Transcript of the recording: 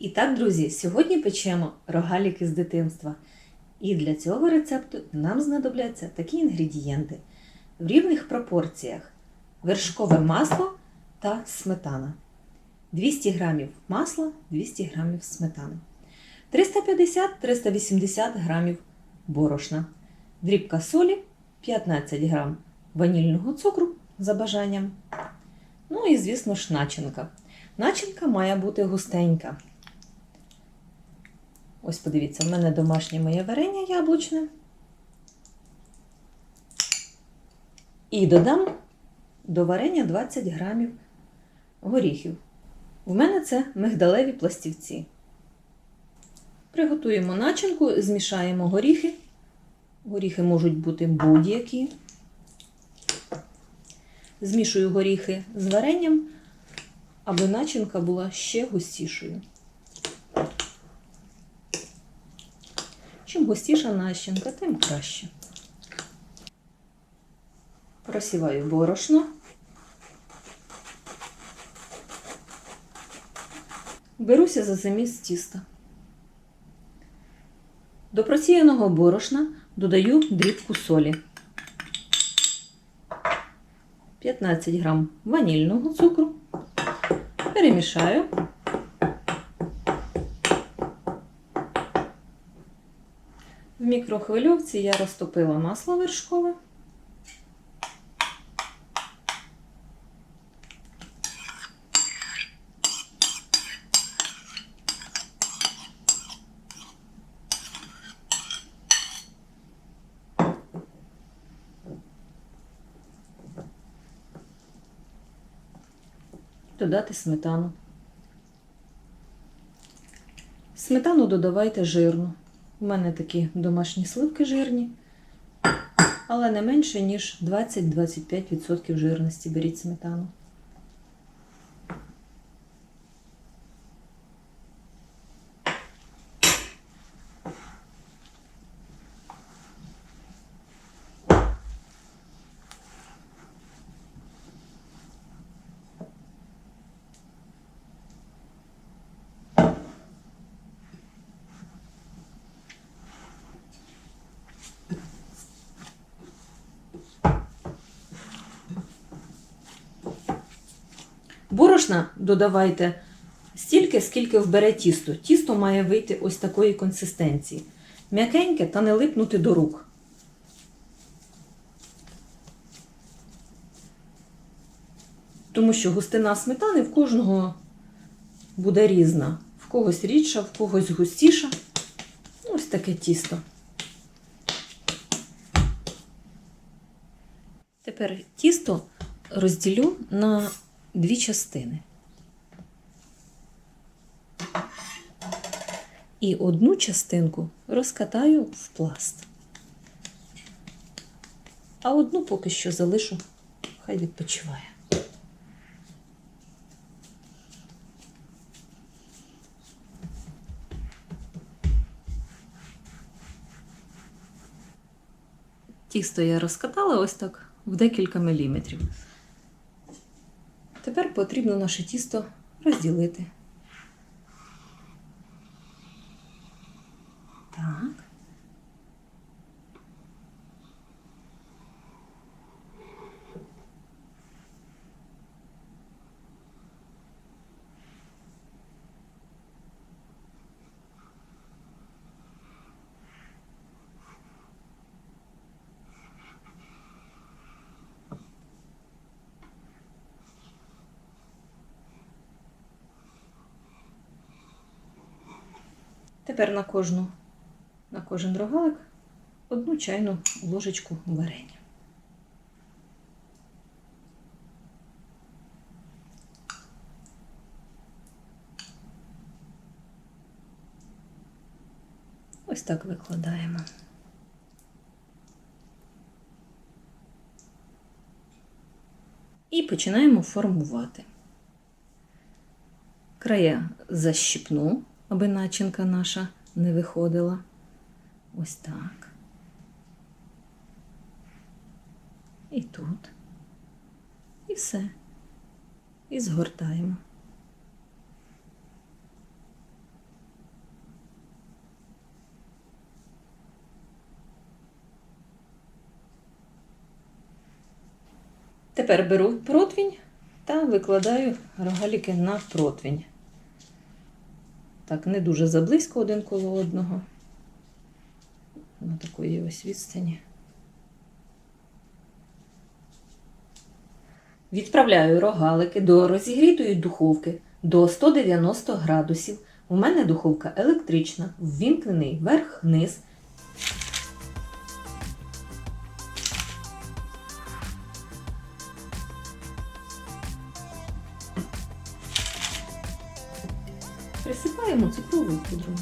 І так, друзі, сьогодні печемо рогаліки з дитинства. І для цього рецепту нам знадобляться такі інгредієнти в рівних пропорціях: вершкове масло та сметана. 200 г масла, 200 г сметани. 350-380 г борошна, дрібка солі, 15 г ванільного цукру за бажанням. Ну і, звісно ж, начинка. Начинка має бути густенька. Ось подивіться, в мене домашнє моє варення яблучне. І додам до варення 20 грамів горіхів. У мене це мигдалеві пластівці. Приготуємо начинку, змішаємо горіхи. Горіхи можуть бути будь-які. Змішую горіхи з варенням, аби начинка була ще густішою. Чим густіша начинка, тим краще. Просіваю борошно. Беруся за заміс тіста. До просіяного борошна додаю дрібку солі. 15 грам ванільного цукру. Перемішаю. Мікрохвильовці я розтопила масло вершкове. Додати сметану. Сметану додавайте жирну. У мене такі домашні сливки жирні, але не менше, ніж 20-25% жирності беріть сметану. Борошна додавайте стільки, скільки вбере тісто. Тісто має вийти ось такої консистенції. М'якеньке та не липнути до рук. Тому що густина сметани в кожного буде різна. В когось рідша, в когось густіша. Ось таке тісто. Тепер тісто розділю на дві частини. І одну частинку розкатаю в пласт. А одну поки що залишу, хай відпочиває. Тісто я розкатала ось так в декілька міліметрів. Тепер потрібно наше тісто розділити. Так. Тепер на кожну, на кожен рогалик одну чайну ложечку варення. Ось так викладаємо. І починаємо формувати. Края защіпну, аби начинка наша не виходила. Ось так. І тут. І все. І згортаємо. Тепер беру противень та викладаю рогаліки на противень. Так, не дуже заблизько один коло одного. На такої ось відстані. Відправляю рогалики до розігрітої духовки до 190 градусів. У мене духовка електрична, ввімкнений верх-низ. Присипаємо цукровою пудрою.